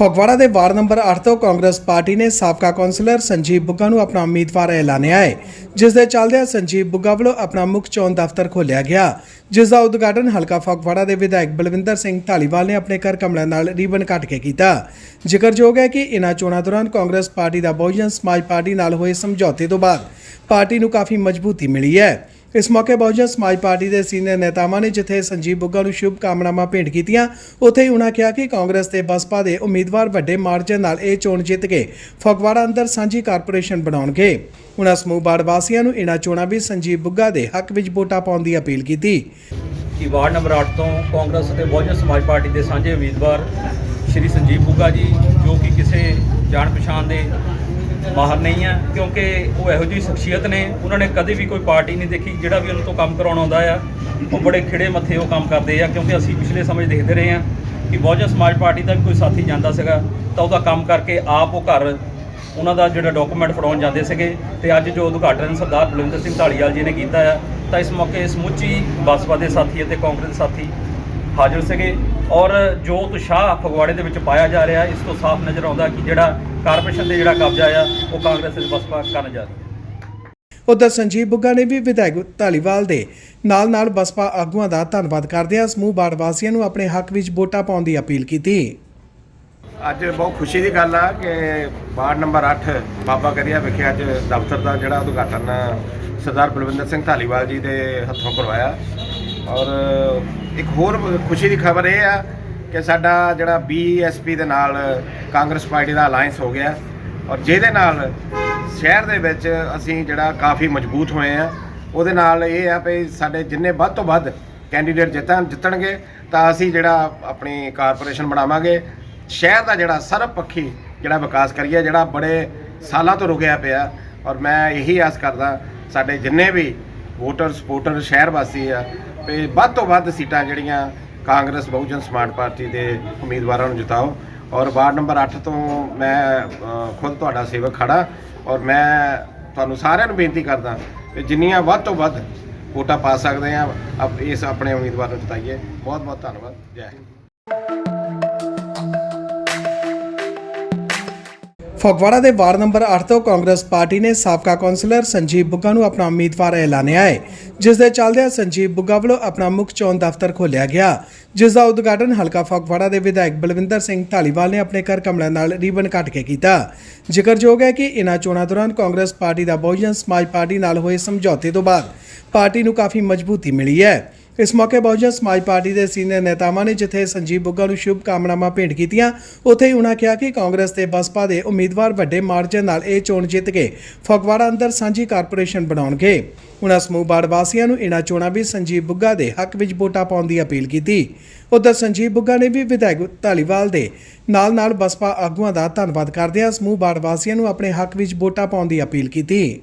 ਫਗਵਾੜਾ ਦੇ ward number 8 ਤੋਂ Congress party ਨੇ ਸਾਬਕਾ ਕੌਂਸਲਰ ਸੰਜੀਵ ਬੁੱਗਾ ਨੂੰ ਆਪਣਾ ਉਮੀਦਵਾਰ ਐਲਾਨਿਆ ਹੈ, ਜਿਸ ਦੇ ਚੱਲਦਿਆਂ ਸੰਜੀਵ ਬੁੱਗਾ ਵੱਲੋਂ ਆਪਣਾ ਮੁੱਖ ਚੋਣ ਦਫ਼ਤਰ ਖੋਲ੍ਹਿਆ ਗਿਆ, ਜਿਸ ਦਾ ਉਦਘਾਟਨ ਹਲਕਾ ਫਗਵਾੜਾ ਦੇ ਵਿਧਾਇਕ ਬਲਵਿੰਦਰ ਸਿੰਘ ਢਾਲੀਵਾਲ ਨੇ ਆਪਣੇ ਘਰ ਕਮਲਿਆਂ ਨਾਲ ਰੀਬਨ ਕੱਟ ਕੇ ਕੀਤਾ। ਜ਼ਿਕਰਯੋਗ ਹੈ ਕਿ ਇਨ੍ਹਾਂ ਚੋਣਾਂ ਦੌਰਾਨ ਕਾਂਗਰਸ ਪਾਰਟੀ ਦਾ ਬਹੁਜਨ ਸਮਾਜ ਪਾਰਟੀ ਨਾਲ ਹੋਏ ਸਮਝੌਤੇ ਤੋਂ ਬਾਅਦ ਪਾਰਟੀ ਨੂੰ ਕਾਫੀ ਮਜ਼ਬੂਤੀ ਮਿਲੀ ਹੈ। ਇਸ ਮੌਕੇ ਬਹੁਜਨ ਸਮਾਜ ਪਾਰਟੀ ਦੇ ਸੀਨੀਅਰ ਨੇਤਾਵਾਂ ਨੇ ਜਿੱਥੇ ਸੰਜੀਵ ਬੁੱਗਾ ਨੂੰ ਸ਼ੁਭ ਕਾਮਨਾਵਾਂ ਭੇਂਟ ਕੀਤੀਆਂ, ਉੱਥੇ ਹੀ ਉਨ੍ਹਾਂ ਕਿਹਾ ਕਿ ਕਾਂਗਰਸ ਤੇ ਬਸਪਾ ਦੇ ਉਮੀਦਵਾਰ ਵੱਡੇ ਮਾਰਜਨ ਨਾਲ ਇਹ ਚੋਣ ਜਿੱਤ ਕੇ ਫਗਵਾੜਾ ਅੰਦਰ ਸਾਂਝੀ ਕਾਰਪੋਰੇਸ਼ਨ ਬਣਾਉਣਗੇ। ਉਨ੍ਹਾਂ ਸਮੂਹ ਬਾੜ ਵਾਸੀਆਂ ਨੂੰ ਇਨ੍ਹਾਂ ਚੋਣਾਂ ਵਿੱਚ ਸੰਜੀਵ ਬੁੱਗਾ ਦੇ ਹੱਕ ਵਿੱਚ ਵੋਟਾਂ ਪਾਉਣ ਦੀ ਅਪੀਲ ਕੀਤੀ। ਕਿ ਵਾਰਡ ਨੰਬਰ 8 ਤੋਂ ਕਾਂਗਰਸ ਅਤੇ ਬਹੁਜਨ ਸਮਾਜ ਪਾਰਟੀ ਦੇ ਸਾਂਝੇ ਉਮੀਦਵਾਰ ਸ਼੍ਰੀ ਸੰਜੀਵ ਬੁੱਗਾ ਜੀ, ਜੋ ਕਿ ਕਿਸੇ ਜਾਣ ਪਛਾਣ ਦੇ ਮਾਹਰ ਨਹੀਂ ਆ, ਕਿਉਂਕਿ ਉਹ ਇਹੋ ਜਿਹੀ ਸ਼ਖਸੀਅਤ ਨੇ। ਉਹਨਾਂ ਨੇ ਕਦੇ ਵੀ ਕੋਈ ਪਾਰਟੀ ਨਹੀਂ ਦੇਖੀ, ਜਿਹੜਾ ਵੀ ਉਹਨਾਂ ਤੋਂ ਕੰਮ ਕਰਾਉਣਾ ਆਉਂਦਾ ਆ, ਉਹ ਬੜੇ ਖਿੜੇ ਮੱਥੇ ਉਹ ਕੰਮ ਕਰਦੇ ਆ, ਕਿਉਂਕਿ ਅਸੀਂ ਪਿਛਲੇ ਸਮੇਂ 'ਚ ਦੇਖਦੇ ਰਹੇ ਆ ਕਿ ਬਹੁਜਨ ਸਮਾਜ ਪਾਰਟੀ ਦਾ ਵੀ ਕੋਈ ਸਾਥੀ ਜਾਂਦਾ ਸੀਗਾ, ਤਾਂ ਉਹਦਾ ਕੰਮ ਕਰਕੇ ਆਪ ਉਹ ਘਰ ਉਹਨਾਂ ਦਾ ਜਿਹੜਾ ਡਾਕੂਮੈਂਟ ਫੜਾਉਣ ਜਾਂਦੇ ਸੀਗੇ। ਤੇ ਅੱਜ ਜੋ ਉਦਘਾਟਨ ਸਰਦਾਰ ਬਲਵਿੰਦਰ ਸਿੰਘ ਢਾਲੀਵਾਲ ਜੀ ਨੇ ਕੀਤਾ ਆ, ਤਾਂ ਇਸ ਮੌਕੇ ਸਮੁੱਚੀ ਬਸਪਾ ਦੇ ਸਾਥੀ ਅਤੇ ਕਾਂਗਰਸ ਸਾਥੀ ਹਾਜ਼ਰ ਸੀਗੇ। ਔਰ ਜੋ ਉਤਸ਼ਾਹ ਫਗਵਾੜੇ ਦੇ ਵਿੱਚ ਪਾਇਆ ਜਾ ਰਿਹਾ, ਇਸ ਤੋਂ ਸਾਫ਼ ਨਜ਼ਰ ਆਉਂਦਾ ਕਿ ਜਿਹੜਾ ਕਾਰਪੋਰੇਸ਼ਨ ਤੇ ਜਿਹੜਾ ਕਬਜ਼ਾ ਆ ਉਹ ਕਾਂਗਰਸ ਤੇ ਬਸਪਾ ਕਰਨ ਜਾ ਰਹੀ ਹੈ। ਉਧਰ ਸੰਜੀਵ ਬੁੱਗਾ ਨੇ ਵੀ ਵਿਧਾਇਕ ਢਾਲੀਵਾਲ ਦੇ ਨਾਲ-ਨਾਲ ਬਸਪਾ ਆਗੂਆਂ ਦਾ ਧੰਨਵਾਦ ਕਰਦਿਆਂ ਸਮੂਹ ਬਾੜ ਵਾਸੀਆਂ ਨੂੰ ਆਪਣੇ ਹੱਕ ਵਿੱਚ ਵੋਟਾਂ ਪਾਉਣ ਦੀ ਅਪੀਲ ਕੀਤੀ। ਅੱਜ ਬਹੁਤ ਖੁਸ਼ੀ ਦੀ ਗੱਲ ਆ ਕਿ ਵਾਰਡ ਨੰਬਰ 8 ਬਾਬਾ ਕਰੀਆ ਵਿਖੇ ਅੱਜ ਦਫ਼ਤਰ ਦਾ ਜਿਹੜਾ ਉਦਘਾਟਨ ਸਰਦਾਰ ਬਲਵਿੰਦਰ ਸਿੰਘ ਢਾਲੀਵਾਲ ਜੀ ਦੇ ਹੱਥੋਂ ਕਰਵਾਇਆ। ਔਰ ਇੱਕ ਹੋਰ ਖੁਸ਼ੀ ਦੀ ਖਬਰ ਇਹ ਆ ਕਿ ਸਾਡਾ ਜਿਹੜਾ ਬੀਐਸਪੀ ਦੇ ਨਾਲ ਕਾਂਗਰਸ ਪਾਰਟੀ ਦਾ ਅਲਾਈਅੰਸ ਹੋ ਗਿਆ ਔਰ ਜਿਹਦੇ ਨਾਲ ਸ਼ਹਿਰ ਦੇ ਵਿੱਚ ਅਸੀਂ ਜਿਹੜਾ ਕਾਫੀ ਮਜ਼ਬੂਤ ਹੋਏ ਆ ਉਹਦੇ ਨਾਲ ਇਹ ਆ ਵੀ ਸਾਡੇ ਜਿੰਨੇ ਵੱਧ ਤੋਂ ਵੱਧ ਕੈਂਡੀਡੇਟ ਜਿੱਤਣ ਜਿੱਤਣਗੇ, ਤਾਂ ਅਸੀਂ ਜਿਹੜਾ ਆਪਣੀ ਕਾਰਪੋਰੇਸ਼ਨ ਬਣਾਵਾਂਗੇ। ਸ਼ਹਿਰ ਦਾ ਜਿਹੜਾ ਸਰਬਪੱਖੀ ਜਿਹੜਾ ਵਿਕਾਸ ਕਰੀਏ, ਜਿਹੜਾ ਬੜੇ ਸਾਲਾਂ ਤੋਂ ਰੁਕਿਆ ਪਿਆ। ਔਰ ਮੈਂ ਇਹੀ ਆਸ ਕਰਦਾ, ਸਾਡੇ ਜਿੰਨੇ ਵੀ ਵੋਟਰ ਸਪੋਰਟਰ ਸ਼ਹਿਰ ਵਾਸੀ ਆ, ਵੀ ਵੱਧ ਤੋਂ ਵੱਧ ਸੀਟਾਂ ਜਿਹੜੀਆਂ ਕਾਂਗਰਸ ਬਹੁਜਨ ਸਮਾਜ ਪਾਰਟੀ ਦੇ ਉਮੀਦਵਾਰਾਂ ਨੂੰ ਜਿਤਾਓ। ਔਰ ਵਾਰਡ ਨੰਬਰ 8 ਤੋਂ ਮੈਂ ਖੁਦ ਤੁਹਾਡਾ ਸੇਵਕ ਖੜਾ। ਔਰ ਮੈਂ ਤੁਹਾਨੂੰ ਸਾਰਿਆਂ ਨੂੰ ਬੇਨਤੀ ਕਰਦਾ ਕਿ ਜਿੰਨੀਆਂ ਵੱਧ ਤੋਂ ਵੱਧ ਵੋਟਾਂ ਪਾ ਸਕਦੇ ਆ ਆਪ ਇਸ ਆਪਣੇ ਉਮੀਦਵਾਰ ਨੂੰ ਜਿਤਾਈਏ। ਬਹੁਤ ਬਹੁਤ ਧੰਨਵਾਦ। ਜੈ ਹਿੰਦ। ਫਗਵਾੜਾ ਦੇ ਵਾਰਡ ਨੰਬਰ 8 ਤੋਂ ਕਾਂਗਰਸ ਪਾਰਟੀ ਨੇ ਸਾਬਕਾ ਕੌਂਸਲਰ ਸੰਜੀਵ ਬੁੱਗਾ ਨੂੰ ਆਪਣਾ ਉਮੀਦਵਾਰ ਐਲਾਨਿਆ ਹੈ, ਜਿਸ ਦੇ ਚੱਲਦਿਆਂ ਸੰਜੀਵ ਬੁੱਗਾ ਵੱਲੋਂ ਆਪਣਾ ਮੁੱਖ ਚੋਣ ਦਫ਼ਤਰ ਖੋਲ੍ਹਿਆ ਗਿਆ। ਜਿਸ ਦਾ ਉਦਘਾਟਨ ਹਲਕਾ ਫਗਵਾੜਾ ਦੇ ਵਿਧਾਇਕ ਬਲਵਿੰਦਰ ਸਿੰਘ ਢਾਲੀਵਾਲ ਨੇ ਆਪਣੇ ਘਰ ਕਮਲਿਆਂ ਨਾਲ ਰੀਬਨ ਕੱਟ ਕੇ ਕੀਤਾ। ਜ਼ਿਕਰਯੋਗ ਹੈ ਕਿ ਇਨ੍ਹਾਂ ਚੋਣਾਂ ਦੌਰਾਨ ਕਾਂਗਰਸ ਪਾਰਟੀ ਦਾ ਬਹੁਜਨ ਸਮਾਜ ਪਾਰਟੀ ਨਾਲ ਹੋਏ ਸਮਝੌਤੇ ਤੋਂ ਬਾਅਦ ਪਾਰਟੀ ਨੂੰ ਕਾਫੀ ਮਜ਼ਬੂਤੀ ਮਿਲੀ ਹੈ। ਇਸ ਮੌਕੇ ਬਹੁਜਨ ਸਮਾਜ ਪਾਰਟੀ ਦੇ ਸੀਨੀਅਰ ਨੇਤਾਵਾਂ ਨੇ, ਜਿੱਥੇ ਸੰਜੀਵ ਬੁੱਗਾ ਨੂੰ ਸ਼ੁਭ ਕਾਮਨਾਵਾਂ ਭੇਂਟ ਕੀਤੀਆਂ। ਉੱਥੇ ਹੀ ਉਨ੍ਹਾਂ ਕਿਹਾ ਕਿ ਕਾਂਗਰਸ ਤੇ ਬਸਪਾ ਦੇ ਉਮੀਦਵਾਰ ਵੱਡੇ ਮਾਰਜਨ ਨਾਲ ਇਹ ਚੋਣ ਜਿੱਤ ਕੇ ਫਗਵਾੜਾ ਅੰਦਰ ਸਾਂਝੀ ਕਾਰਪੋਰੇਸ਼ਨ ਬਣਾਉਣਗੇ। ਉਨ੍ਹਾਂ ਸਮੂਹ ਬਾੜ ਵਾਸੀਆਂ ਨੂੰ ਇਨ੍ਹਾਂ ਚੋਣਾਂ ਵਿੱਚ ਸੰਜੀਵ ਬੁੱਗਾ ਦੇ ਹੱਕ ਵਿੱਚ ਵੋਟਾਂ ਪਾਉਣ ਦੀ ਅਪੀਲ ਕੀਤੀ। ਉਧਰ ਸੰਜੀਵ ਬੁੱਗਾ ਨੇ ਵੀ ਵਿਧਾਇਕ ਧਾਲੀਵਾਲ ਦੇ ਨਾਲ-ਨਾਲ ਬਸਪਾ ਆਗੂਆਂ ਦਾ ਧੰਨਵਾਦ ਕਰਦਿਆਂ ਸਮੂਹ ਬਾੜ ਵਾਸੀਆਂ ਨੂੰ ਆਪਣੇ ਹੱਕ ਵਿੱਚ ਵੋਟਾਂ ਪਾਉਣ ਦੀ ਅਪੀਲ ਕੀਤੀ।